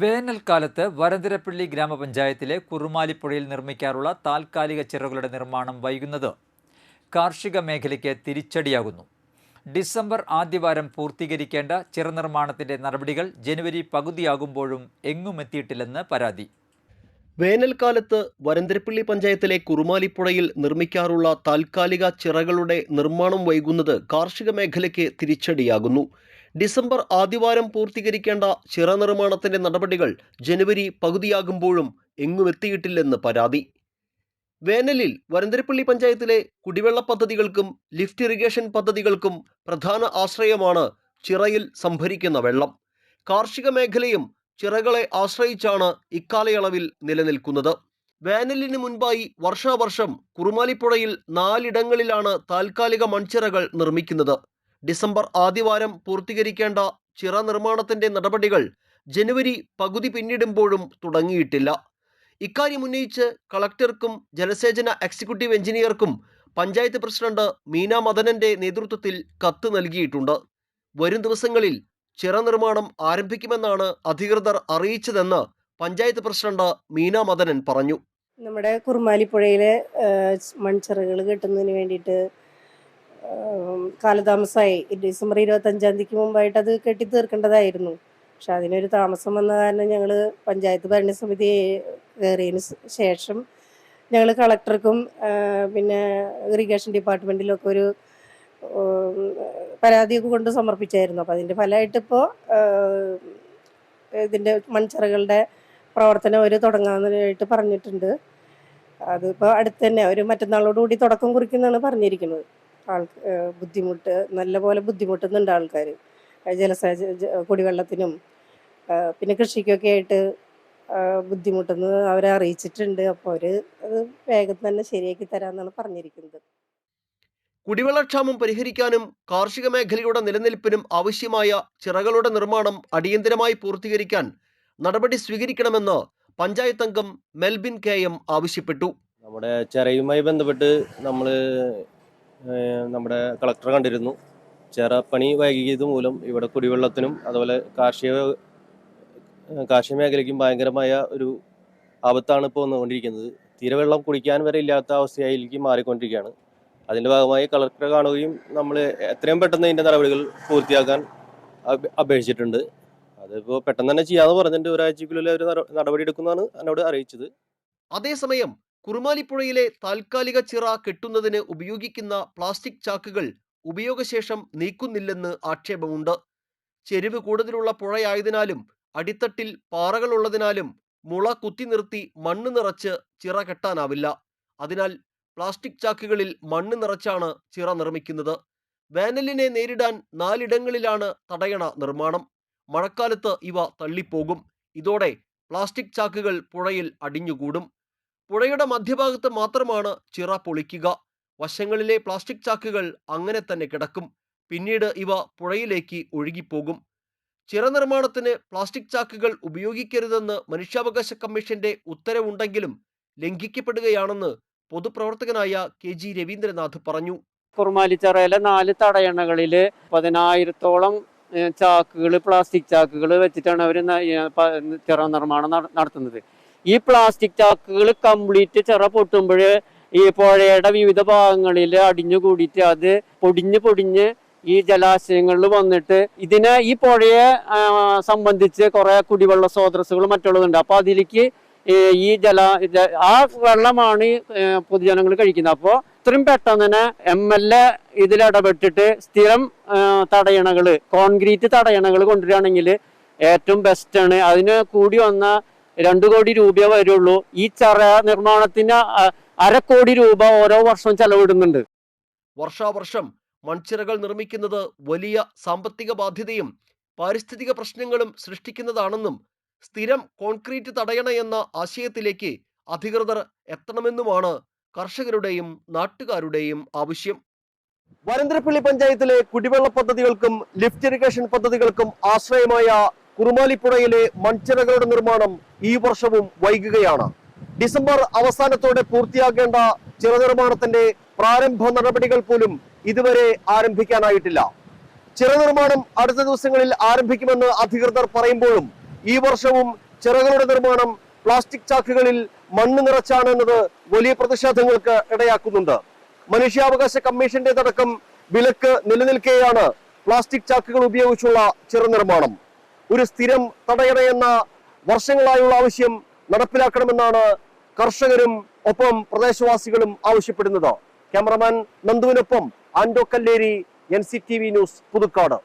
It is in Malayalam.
വേനൽക്കാലത്ത് വരന്തിരപ്പള്ളി ഗ്രാമപഞ്ചായത്തിലെ കുറുമാലിപ്പുഴയിൽ നിർമ്മിക്കാറുള്ള താൽക്കാലിക ചിറകളുടെ നിർമ്മാണം വൈകുന്നത് കാർഷിക മേഖലയ്ക്ക് തിരിച്ചടിയാകുന്നു. ഡിസംബർ ആദ്യവാരം പൂർത്തീകരിക്കേണ്ട ചിറ നിർമ്മാണത്തിന്റെ നടപടികൾ ജനുവരി പകുതിയാകുമ്പോഴും എങ്ങുമെത്തിയിട്ടില്ലെന്ന് പരാതി. വേനൽക്കാലത്ത് വരന്തിരപ്പള്ളി പഞ്ചായത്തിലെ കുറുമാലിപ്പുഴയിൽ നിർമ്മിക്കാറുള്ള താൽക്കാലിക ചിറകളുടെ നിർമ്മാണം വൈകുന്നത് കാർഷിക മേഖലയ്ക്ക് തിരിച്ചടിയാകുന്നു. ഡിസംബർ ആദ്യവാരം പൂർത്തീകരിക്കേണ്ട ചിറ നിർമ്മാണത്തിന്റെ നടപടികൾ ജനുവരി പകുതിയാകുമ്പോഴും എങ്ങുമെത്തിയിട്ടില്ലെന്ന് പരാതി. വേനലിൽ വരന്തരപ്പള്ളി പഞ്ചായത്തിലെ കുടിവെള്ള പദ്ധതികൾക്കും ലിഫ്റ്റ് ഇറിഗേഷൻ പദ്ധതികൾക്കും പ്രധാന ആശ്രയമാണ് ചിറയിൽ സംഭരിക്കുന്ന വെള്ളം. കാർഷിക മേഖലയും ചിറകളെ ആശ്രയിച്ചാണ് ഇക്കാലയളവിൽ നിലനിൽക്കുന്നത്. വേനലിന് മുൻപായി വർഷാവർഷം കുറുമാലിപ്പുഴയിൽ നാലിടങ്ങളിലാണ് താൽക്കാലിക മൺചിറകൾ നിർമ്മിക്കുന്നത്. ഡിസംബർ ആദ്യവാരം പൂർത്തീകരിക്കേണ്ട ചിറ നിർമ്മാണത്തിന്റെ നടപടികൾ ജനുവരി പകുതി പിന്നിടുമ്പോഴും തുടങ്ങിയിട്ടില്ല. ഇക്കാര്യം ഉന്നയിച്ച് കളക്ടർക്കും ജലസേചന എക്സിക്യൂട്ടീവ് എഞ്ചിനീയർക്കും പഞ്ചായത്ത് പ്രസിഡന്റ് മീന മദനന്റെ നേതൃത്വത്തിൽ കത്ത് നൽകിയിട്ടുണ്ട്. വരും ദിവസങ്ങളിൽ ചിറ നിർമ്മാണം ആരംഭിക്കുമെന്നാണ് അധികൃതർ അറിയിച്ചതെന്ന് പഞ്ചായത്ത് പ്രസിഡന്റ് മീന മദനൻ പറഞ്ഞു. നമ്മുടെ കുറുമാലിപ്പുഴയിലെ മൺചിറകൾ കെട്ടുന്നതിന് വേണ്ടിയിട്ട് കാലതാമസമായി. ഡിസംബർ ഇരുപത്തഞ്ചാം തീയതിക്ക് മുമ്പായിട്ട് അത് കെട്ടി തീർക്കേണ്ടതായിരുന്നു പക്ഷെ അതിനൊരു താമസം വന്ന കാരണം ഞങ്ങൾ പഞ്ചായത്ത് ഭരണസമിതി കയറിയതിന് ശേഷം ഞങ്ങൾ കളക്ടർക്കും പിന്നെ ഇറിഗേഷൻ ഡിപ്പാർട്ട്മെന്റിലൊക്കെ ഒരു പരാതിയൊക്കെ കൊണ്ട് സമർപ്പിച്ചായിരുന്നു. അപ്പോൾ അതിന്റെ ഫലമായിട്ട് ഇപ്പോ ഇതിന്റെ മൺചിറകളുടെ പ്രവർത്തനം അവർ തുടങ്ങാനായിട്ട് പറഞ്ഞിട്ടുണ്ട്. അതിപ്പോൾ അടുത്ത് തന്നെ ഒരു മറ്റന്നാളോടുകൂടി തുടക്കം കുറിക്കുന്നതാണ് പറഞ്ഞിരിക്കുന്നത്. ആൾ ബുദ്ധിമുട്ട് നല്ലപോലെ ബുദ്ധിമുട്ടുന്നുണ്ട് ആൾക്കാർ ജലസേച കുടിവെള്ളത്തിനും പിന്നെ കൃഷിക്കൊക്കെ ആയിട്ട് ബുദ്ധിമുട്ടെന്ന് അവരെ അറിയിച്ചിട്ടുണ്ട്. അപ്പോൾ അവർ അത് വേഗം തന്നെ ശരിയാക്കി തരാമെന്നാണ് പറഞ്ഞിരിക്കുന്നത്. കുടിവെള്ളക്ഷാമം പരിഹരിക്കാനും കാർഷിക മേഖലയുടെ നിലനിൽപ്പിനും ആവശ്യമായ ചിറകളുടെ നിർമ്മാണം അടിയന്തരമായി പൂർത്തീകരിക്കാൻ നടപടി സ്വീകരിക്കണമെന്ന് പഞ്ചായത്ത് അംഗം മെൽബിൻ കെ എം ആവശ്യപ്പെട്ടു. നമ്മുടെ ചിറയുമായി ബന്ധപ്പെട്ട് നമ്മൾ നമ്മുടെ കളക്ടർ കണ്ടിരുന്നു. ചേറപ്പണി പണി വൈകിയത് മൂലം ഇവിടെ കുടിവെള്ളത്തിനും അതുപോലെ കാർഷിക കാർഷിക മേഖലയ്ക്കും ഭയങ്കരമായ ഒരു ആപത്താണ് ഇപ്പോൾ വന്നുകൊണ്ടിരിക്കുന്നത്. തീരെ വെള്ളം കുടിക്കാൻ വരെ ഇല്ലാത്ത അവസ്ഥയിലേക്ക് മാറിക്കൊണ്ടിരിക്കുകയാണ്. അതിന്റെ ഭാഗമായി കളക്ടറെ കാണുകയും നമ്മൾ എത്രയും പെട്ടെന്ന് ഇതിന്റെ നടപടികൾ പൂർത്തിയാക്കാൻ അപ്- അപേക്ഷിച്ചിട്ടുണ്ട്. അതിപ്പോൾ പെട്ടെന്ന് തന്നെ ചെയ്യാമെന്ന് പറഞ്ഞിട്ട് ഒരാഴ്ചക്കുള്ളിൽ ഒരു നടപടി എടുക്കുന്നതാണ് എന്നോട് അറിയിച്ചത്. അതേസമയം കുറുമാലിപ്പുഴയിലെ താൽക്കാലിക ചിറ കെട്ടുന്നതിന് ഉപയോഗിക്കുന്ന പ്ലാസ്റ്റിക് ചാക്കുകൾ ഉപയോഗശേഷം നീക്കുന്നില്ലെന്ന് ആക്ഷേപമുണ്ട്. ചെരുവ് കൂടുതലുള്ള പുഴയായതിനാലും അടിത്തട്ടിൽ പാറകളുള്ളതിനാലും മുള കുത്തി നിർത്തി മണ്ണ് നിറച്ച് ചിറ കെട്ടാനാവില്ല. അതിനാൽ പ്ലാസ്റ്റിക് ചാക്കുകളിൽ മണ്ണ് നിറച്ചാണ് ചിറ നിർമ്മിക്കുന്നത്. വേനലിനെ നേരിടാൻ നാലിടങ്ങളിലാണ് തടയണ നിർമ്മാണം. മഴക്കാലത്ത് ഇവ തള്ളിപ്പോകും. ഇതോടെ പ്ലാസ്റ്റിക് ചാക്കുകൾ പുഴയിൽ അടിഞ്ഞുകൂടും. പുഴയുടെ മധ്യഭാഗത്ത് മാത്രമാണ് ചിറ പൊളിക്കുക. വശങ്ങളിലെ പ്ലാസ്റ്റിക് ചാക്കുകൾ അങ്ങനെ തന്നെ കിടക്കും. പിന്നീട് ഇവ പുഴയിലേക്ക് ഒഴുകിപ്പോകും. ചിറ നിർമ്മാണത്തിന് പ്ലാസ്റ്റിക് ചാക്കുകൾ ഉപയോഗിക്കരുതെന്ന് മനുഷ്യാവകാശ കമ്മീഷന്റെ ഉത്തരവുണ്ടെങ്കിലും ലംഘിക്കപ്പെടുകയാണെന്ന് പൊതുപ്രവർത്തകനായ കെ ജി രവീന്ദ്രനാഥ് പറഞ്ഞു. കുറുമാലിച്ചറയിലെ നാല് തടയണകളിൽ പതിനായിരത്തോളം ചാക്കുകൾ പ്ലാസ്റ്റിക് ചാക്കുകൾ വെച്ചിട്ടാണ് അവർ ചിറ നിർമ്മാണം നട- നടത്തുന്നത്. ഈ പ്ലാസ്റ്റിക് ചാക്കുകൾ കംപ്ലീറ്റ് ചിറ പൊട്ടുമ്പോൾ ഈ പുഴയുടെ വിവിധ ഭാഗങ്ങളിൽ അടിഞ്ഞു കൂടിയിട്ട് അത് പൊടിഞ്ഞ് പൊടിഞ്ഞ് ഈ ജലാശയങ്ങളിൽ വന്നിട്ട് ഇതിനെ ഈ പുഴയെ സംബന്ധിച്ച് കുറെ കുടിവെള്ള സ്രോതസ്സുകൾ മറ്റുള്ളതുണ്ട്. അപ്പൊ അതിലേക്ക് ഈ ജല ആ വെള്ളമാണ് പൊതുജനങ്ങൾ കഴിക്കുന്നത്. അപ്പോൾ ഇത്രയും പെട്ടെന്ന് തന്നെ എം എൽ എ ഇതിലിടപെട്ടിട്ട് സ്ഥിരം തടയണകൾ കോൺക്രീറ്റ് തടയണകൾ കൊണ്ടുവരികയാണെങ്കിൽ ഏറ്റവും ബെസ്റ്റാണ് അതിന് കൂടി വന്ന രണ്ടു കോടി രൂപയെ വരുള്ളൂ. ഈ ചറ നിർമ്മാണത്തിന് അരക്കോടി കോടി രൂപ ഓരോ വർഷവും ചെലവിടുന്നുണ്ട്. വർഷാവർഷം മൺചിറകൾ നിർമ്മിക്കുന്നത് വലിയ സാമ്പത്തിക ബാധ്യതയും പാരിസ്ഥിതിക പ്രശ്നങ്ങളും സൃഷ്ടിക്കുന്നതാണെന്നും സ്ഥിരം കോൺക്രീറ്റ് തടയണ എന്ന ആശയത്തിലേക്ക് അധികൃതർ എത്തണമെന്നുമാണ് കർഷകരുടെയും നാട്ടുകാരുടെയും ആവശ്യം. വരന്തരപ്പള്ളി പഞ്ചായത്തിലെ കുടിവെള്ള പദ്ധതികൾക്കും ലിഫ്റ്റ് ഇറിഗേഷൻ പദ്ധതികൾക്കും ആശ്രയമായ കുറുമാലിപ്പുഴയിലെ മൺചിറകളുടെ നിർമ്മാണം ഈ വർഷവും വൈകുകയാണ്. ഡിസംബർ അവസാനത്തോടെ പൂർത്തിയാക്കേണ്ട ചിറനിർമ്മാണത്തിന്റെ പ്രാരംഭ നടപടികൾ പോലും ഇതുവരെ ആരംഭിക്കാനായിട്ടില്ല. ചിറനിർമ്മാണം അടുത്ത ദിവസങ്ങളിൽ ആരംഭിക്കുമെന്ന് അധികൃതർ പറയുമ്പോഴും ഈ വർഷവും ചിറകളുടെ നിർമ്മാണം പ്ലാസ്റ്റിക് ചാക്കുകളിൽ മണ്ണ് നിറച്ചാണെന്നത് വലിയ പ്രതിഷേധങ്ങൾക്ക് ഇടയാക്കുന്നുണ്ട്. മനുഷ്യാവകാശ കമ്മീഷന്റേതടക്കം വിലക്ക് നിലനിൽക്കെയാണ് പ്ലാസ്റ്റിക് ചാക്കുകൾ ഉപയോഗിച്ചുള്ള ചെറുനിർമ്മാണം. ഒരു സ്ഥിരം തടയണയെന്ന വർഷങ്ങളായുള്ള ആവശ്യം നടപ്പിലാക്കണമെന്നാണ് കർഷകരും ഒപ്പം പ്രദേശവാസികളും ആവശ്യപ്പെടുന്നത്. Cameraman നന്ദുവിനൊപ്പം Ando Kalleri N C T V news Puthukkad.